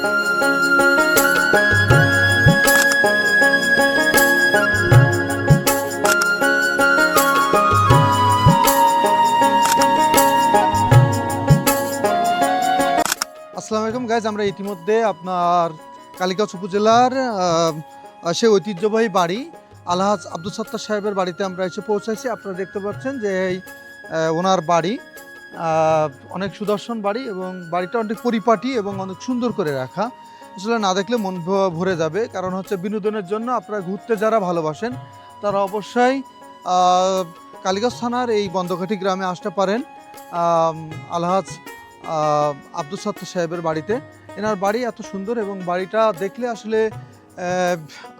আসসালামু আলাইকুম গাইজ, আমরা ইতিমধ্যে আপনার কালিকাচ উপজেলার সে ঐতিহ্যবাহী বাড়ি আলহাজ আব্দুল সত্তার সাহেবের বাড়িতে আমরা এসে পৌঁছাইছি। আপনারা দেখতে পাচ্ছেন যে এই ওনার বাড়ি। অনেক সুদর্শন বাড়ি এবং বাড়িটা অনেক পরিপাটি এবং অনেক সুন্দর করে রাখা। আসলে না দেখলে মন ভরে যাবে। কারণ হচ্ছে বিনোদনের জন্য আপনারা ঘুরতে যারা ভালোবাসেন, তারা অবশ্যই কালিকাচ থানার এই বন্দকাঠি গ্রামে আসতে পারেন। আলহাজ আব্দুল সত্তার সাহেবের বাড়িতে। এনার বাড়ি এত সুন্দর এবং বাড়িটা দেখলে আসলে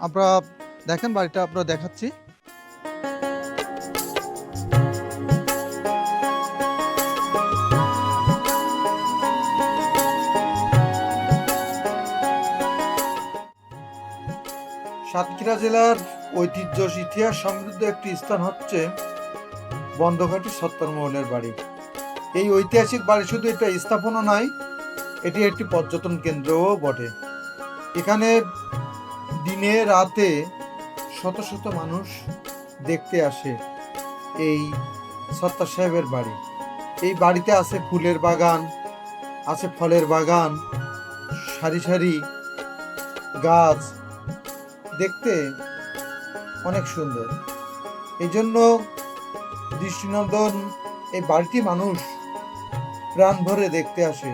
আমরা দেখেন বাড়িটা আপনারা দেখাচ্ছি। সাতক্ষীরা জেলার ঐতিহ্য, ইতিহাস সমৃদ্ধ একটি স্থান হচ্ছে বন্ধঘাটি সত্তরমহলের বাড়ি। এই ঐতিহাসিক বাড়ি শুধু এটা স্থাপনা নয়, এটি একটি পর্যটন কেন্দ্রও বটে। এখানে দিনে, রাতে শত শত মানুষ দেখতে আসে এই সত্তার সাহেবের বাড়ি। এই বাড়িতে আছে ফুলের বাগান, আছে ফলের বাগান, সারি সারি গাছ দেখতে অনেক সুন্দর। এই জন্য দৃষ্টিনন্দন এই বাড়িটি মানুষ প্রাণ ভরে দেখতে আসে।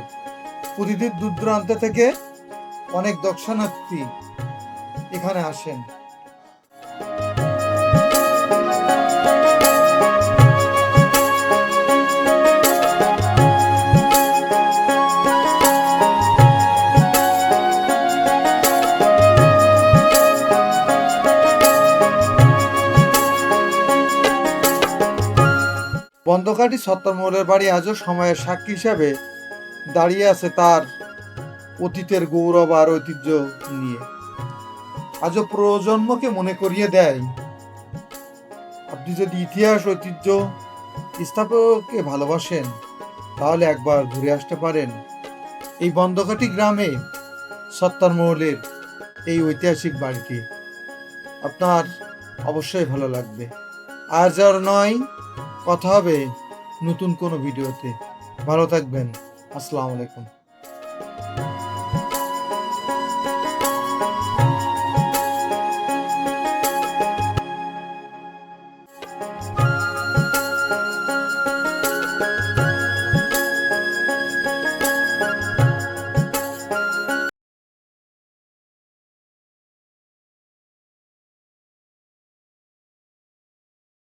প্রতিদিন দূর দূরান্ত থেকে অনেক দর্শনার্থী এখানে আসেন। বন্ধকাটি সত্তরমহলের বাড়ি আজও সময়ের সাক্ষী হিসাবে দাঁড়িয়ে আছে তার অতীতের গৌরব আর ঐতিহ্য নিয়ে। আজও প্রজন্মকে মনে করিয়ে দেয়, আপনি যদি ইতিহাস, ঐতিহ্য স্থাপককে ভালোবাসেন, তাহলে একবার ঘুরে আসতে পারেন। এই বন্ধকাটি গ্রামে সত্তরমহলের এই ঐতিহাসিক বাড়িটি। আপনার অবশ্যই ভালো লাগবে। আর নয় কথা হবে নতুন কোনো ভিডিওতে। ভালো থাকবেন। আসসালামু আলাইকুম।